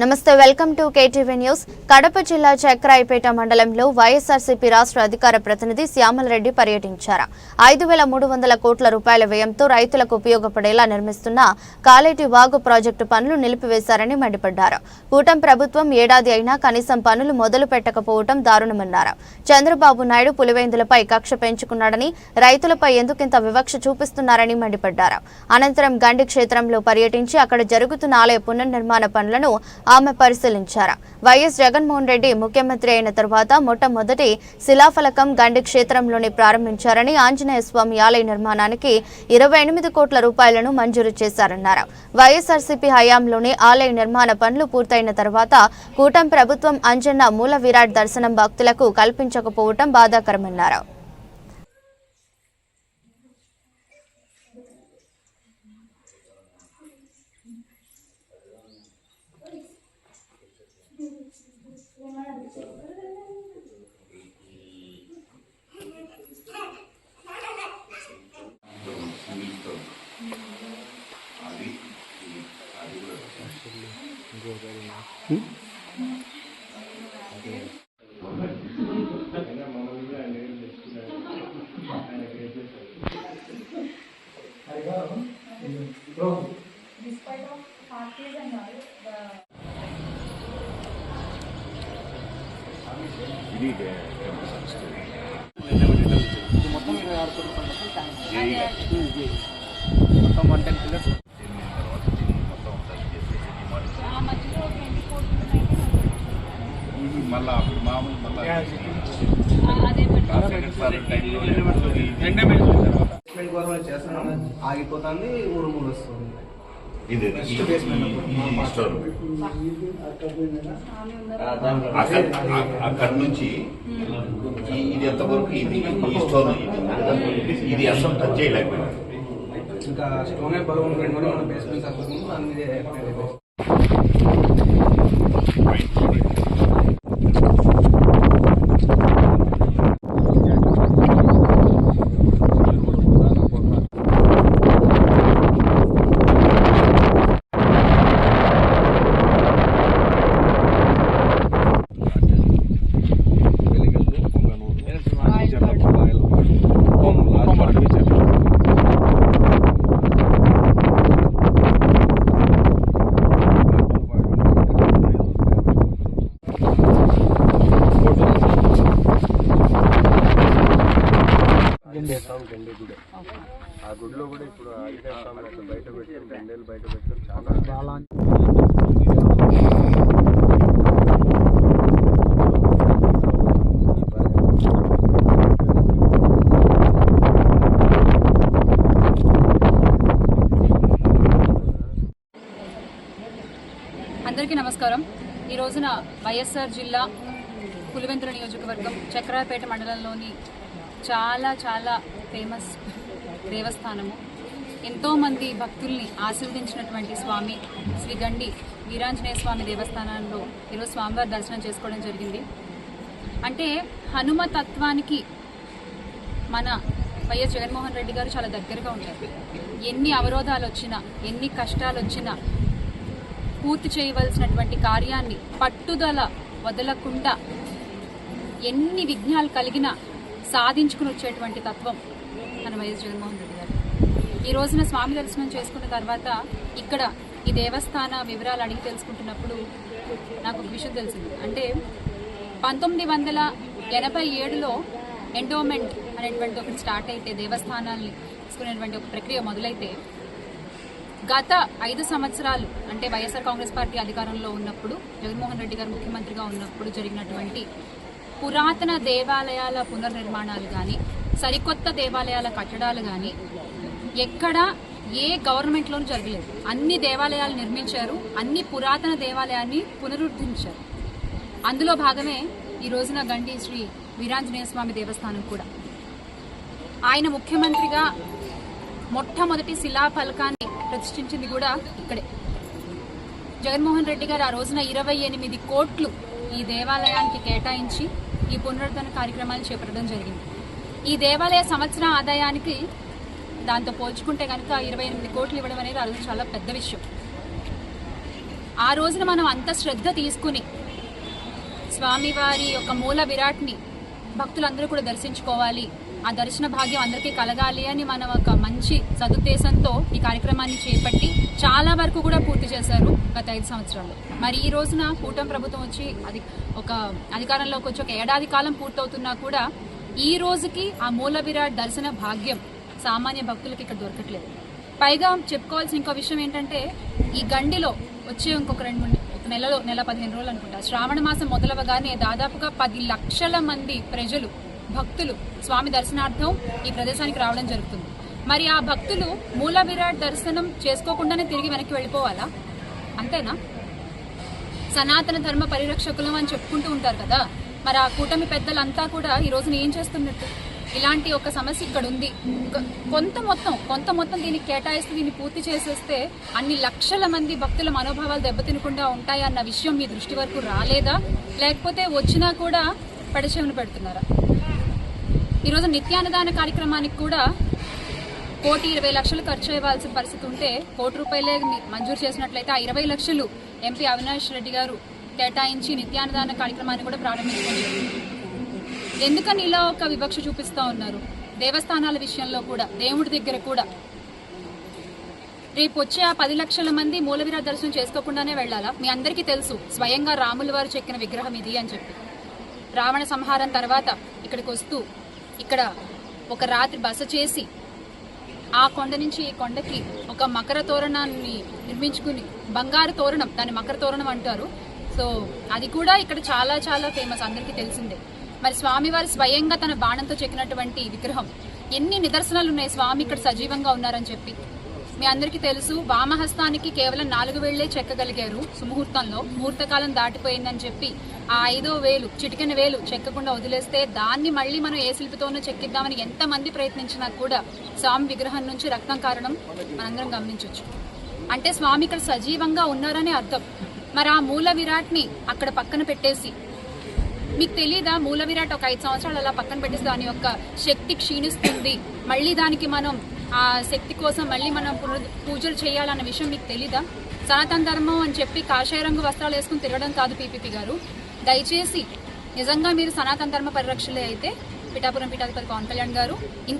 నమస్తే welcome to KTV news. Kadapa జిల్లా చక్రాయిపేట మండలంలో వైఎస్ఆర్సీపీ రాష్ట్ర అధికార ప్రతినిధి శ్యామలరెడ్డి పర్యటించారు. ఐదు వేల మూడు వందల కోట్ల రూపాయల వ్యయంతో రైతులకు ఉపయోగపడేలా నిర్మిస్తున్న కాలేటి వాగు ప్రాజెక్టు పనులు నిలిపివేశారని మండిపడ్డారు. కూటం ప్రభుత్వం ఏడాది అయినా కనీసం పనులు మొదలు పెట్టకపోవడం దారుణమన్నారు. చంద్రబాబు నాయుడు పులివైందులపై కక్ష పెంచుకున్నాడని రైతులపై ఎందుకింత వివక్ష చూపిస్తున్నారని మండిపడ్డారు. అనంతరం గండి క్షేత్రంలో పర్యటించి అక్కడ జరుగుతున్న ఆలయ పునర్నిర్మాణ పనులను ఆమె పరిశీలించారు. వైఎస్ జగన్మోహన్ రెడ్డి ముఖ్యమంత్రి అయిన తర్వాత మొట్టమొదటి శిలాఫలకం గండి క్షేత్రంలోని ప్రారంభించారని ఆంజనేయ స్వామి ఆలయ నిర్మాణానికి ఇరవై ఎనిమిది కోట్ల రూపాయలను మంజూరు చేశారన్నారు. వైఎస్ఆర్సీపీ హయాంలోనే ఆలయ నిర్మాణ పనులు పూర్తయిన తర్వాత కూటమి ప్రభుత్వం అంజన్న మూల విరాట్ దర్శనం భక్తులకు కల్పించకపోవటం బాధాకరమన్నారు. మొత్తం వన్ టెన్ పిల్లర్స్ ఇది మళ్ళా అప్పుడు మామూలు మళ్ళా రెండే బేస్మెంట్ చేస్తున్నాం ఆగిపోతుంది ఊరు మూడు వస్తుంది ఇది. స్టోర్ అక్కడ నుంచి ఇది ఎంతవరకు ఇది ఈ స్టోర్ ఇది? ఇది అసలు టచ్ చేయలేకపోయింది ఇంకా స్టోనే బరువు ఉంటుంది కూడా మన బేస్మెంట్ తగ్గుతుంది దాని మీద ఆ గుడిలో కూడా ఇప్పుడు ఆంజనేయ స్వామిని అట్లా బయట పెట్టాం గండేలు బయట పెట్టాం చాలా చాలా అందరికీ నమస్కారం. ఈ రోజున వైఎస్ఆర్ జిల్లా పులివెందుల నియోజకవర్గం చక్రాపేట మండలంలోని చాలా చాలా ఫేమస్ దేవస్థానము. ఎంతోమంది భక్తుల్ని ఆశీర్వదించినటువంటి స్వామి శ్రీగండి వీరాంజనేయ స్వామి దేవస్థానంలో ఈరోజు స్వామివారి దర్శనం చేసుకోవడం జరిగింది. అంటే హనుమ తత్వానికి మన వైఎస్ జగన్మోహన్ రెడ్డి గారు చాలా దగ్గరగా ఉంటారు. ఎన్ని అవరోధాలు వచ్చినా ఎన్ని కష్టాలు వచ్చినా పూర్తి చేయవలసినటువంటి కార్యాన్ని పట్టుదల వదలకుండా ఎన్ని విఘ్నాలు కలిగినా సాధించుకుని వచ్చేటువంటి తత్వం మన వైఎస్ జగన్మోహన్ రెడ్డి గారు. ఈ రోజున స్వామి దర్శనం చేసుకున్న తర్వాత ఇక్కడ ఈ దేవస్థాన వివరాలు అడిగి తెలుసుకుంటున్నప్పుడు నాకు ఒక విషయం తెలిసింది. అంటే పంతొమ్మిది వందల ఎనభై ఏడులో ఎండోమెంట్ అనేటువంటి ఒకటి స్టార్ట్ అయితే దేవస్థానాల్ని తీసుకునేటువంటి ఒక ప్రక్రియ మొదలైతే గత ఐదు సంవత్సరాలు అంటే వైఎస్ఆర్ కాంగ్రెస్ పార్టీ అధికారంలో ఉన్నప్పుడు జగన్మోహన్ రెడ్డి గారు ముఖ్యమంత్రిగా ఉన్నప్పుడు జరిగినటువంటి పురాతన దేవాలయాల పునర్నిర్మాణాలు కానీ సరికొత్త దేవాలయాల కట్టడాలు కానీ ఎక్కడా ఏ గవర్నమెంట్లోనూ జరగలేదు. అన్ని దేవాలయాలు నిర్మించారు అన్ని పురాతన దేవాలయాన్ని పునరుద్ధరించారు. అందులో భాగమే ఈ రోజున గండి శ్రీ వీరాంజనేయ స్వామి దేవస్థానం కూడా. ఆయన ముఖ్యమంత్రిగా మొట్టమొదటి శిలాఫలకాన్ని ప్రతిష్ఠించింది కూడా ఇక్కడే. జగన్మోహన్ రెడ్డి గారు ఆ రోజున ఇరవై ఎనిమిది కోట్లు ఈ దేవాలయానికి కేటాయించి ఈ పునరుద్ధరణ కార్యక్రమాలు చేపట్టడం జరిగింది. ఈ దేవాలయ సంవత్సర ఆదాయానికి దాంతో పోల్చుకుంటే కనుక ఇరవై ఎనిమిది కోట్లు ఇవ్వడం అనేది ఆ రోజు చాలా పెద్ద విషయం. ఆ రోజున మనం అంత శ్రద్ధ తీసుకుని స్వామివారి యొక్క మూల విరాట్ని భక్తులందరూ కూడా దర్శించుకోవాలి. ఆ దర్శన భాగ్యం అందరికీ కలగాలి అని మనం ఒక మంచి సదుద్దేశంతో ఈ కార్యక్రమాన్ని చేపట్టి చాలా వరకు కూడా పూర్తి చేశారు గత ఐదు సంవత్సరాలు మరి ఈ రోజున కూటమి ప్రభుత్వం వచ్చి అది ఒక అధికారంలోకి వచ్చి ఒక ఏడాది కాలం పూర్తవుతున్నా కూడా ఈ రోజుకి ఆ మూల విరాట్ దర్శన భాగ్యం సామాన్య భక్తులకి ఇక్కడ దొరకట్లేదు. పైగా చెప్పుకోవాల్సిన ఇంకో విషయం ఏంటంటే ఈ గండిలో వచ్చే ఇంకొక రెండు మూడు ఒక నెలలో నెల పదిహేను రోజులు అనుకుంటా. శ్రావణ మాసం మొదలవగానే దాదాపుగా పది లక్షల మంది ప్రజలు భక్తులు స్వామి దర్శనార్థం ఈ ప్రదేశానికి రావడం జరుగుతుంది. మరి ఆ భక్తులు మూల విరాట్ దర్శనం చేసుకోకుండానే తిరిగి వెనక్కి వెళ్ళిపోవాలా? అంతేనా? సనాతన ధర్మ పరిరక్షకులం అని చెప్పుకుంటూ ఉంటారు కదా. మరి ఆ కూటమి పెద్దలంతా కూడా ఈ రోజున ఏం చేస్తున్నట్టు? ఇలాంటి ఒక సమస్య ఇక్కడ ఉంది కొంత మొత్తం కొంత మొత్తం దీన్ని కేటాయిస్తూ దీన్ని పూర్తి చేసేస్తే అన్ని లక్షల మంది భక్తుల మనోభావాలు దెబ్బతినకుండా ఉంటాయన్న విషయం మీ దృష్టి వరకు రాలేదా? లేకపోతే వచ్చినా కూడా పడిచేమను పెడుతున్నారా? ఈరోజు నిత్యాన్నదాన కార్యక్రమానికి కూడా కోటి ఇరవై లక్షలు ఖర్చు ఇవ్వాల్సిన పరిస్థితి ఉంటే కోటి రూపాయలే మంజూరు చేసినట్లయితే ఆ ఇరవై లక్షలు ఎంపీ అవినాష్ రెడ్డి గారు కేటాయించి నిత్యాన్నదాన కార్యక్రమాన్ని కూడా ప్రారంభించడం. ఎందుకని ఇలా ఒక వివక్ష చూపిస్తా ఉన్నారు? దేవస్థానాల విషయంలో కూడా దేవుడి దగ్గర కూడా. రేపు వచ్చే ఆ పది లక్షల మంది మూలవీర దర్శనం చేసుకోకుండానే వెళ్ళాలా? మీ అందరికీ తెలుసు స్వయంగా రాముల వారు చెక్కిన విగ్రహం ఇది అని చెప్పి. రావణ సంహారం తర్వాత ఇక్కడికి వస్తూ ఇక్కడ ఒక రాత్రి బస చేసి ఆ కొండ నుంచి ఈ కొండకి ఒక మకర తోరణాన్ని నిర్మించుకుని బంగారు తోరణం దాన్ని మకర తోరణం అంటారు. సో అది కూడా ఇక్కడ చాలా చాలా ఫేమస్ అందరికీ తెలిసిందే. మరి స్వామివారు స్వయంగా తన బాణంతో చెక్కినటువంటి విగ్రహం ఎన్ని నిదర్శనాలు ఉన్నాయి స్వామి ఇక్కడ సజీవంగా ఉన్నారని చెప్పి. మీ అందరికీ తెలుసు వామహస్తానికి కేవలం నాలుగు వేళ్ళే చెక్కగలిగారు సుముహూర్తంలో. ముహూర్తకాలం దాటిపోయిందని చెప్పి ఆ ఐదో వేలు చిటికెన వేలు చెక్కకుండా వదిలేస్తే దాన్ని మళ్ళీ మనం ఏ శిల్పితోనో చెక్కిద్దామని ఎంతమంది ప్రయత్నించినా కూడా స్వామి విగ్రహం నుంచి రక్తం కారణం మనందరం గమనించవచ్చు అంటే స్వామి ఇక్కడ సజీవంగా ఉన్నారనే అర్థం. మరి ఆ మూల విరాట్ని అక్కడ పక్కన పెట్టేసి మీకు తెలీదా? మూల విరాట్ ఒక ఐదు సంవత్సరాలు అలా పక్కన పెట్టేసి దాని యొక్క శక్తి క్షీణిస్తుంది. మళ్ళీ దానికి మనం ఆ శక్తి కోసం మళ్ళీ మనం పునరు పూజలు చేయాలన్న విషయం మీకు తెలీదా? సనాతన ధర్మం అని చెప్పి కాషాయ రంగు వస్త్రాలు వేసుకుని తిరగడం కాదు పీపీపీ గారు. దయచేసి నిజంగా మీరు సనాతన ధర్మ పరిరక్షలే అయితే పిఠాపురం పీఠాధిపతి పవన్ కళ్యాణ్ గారు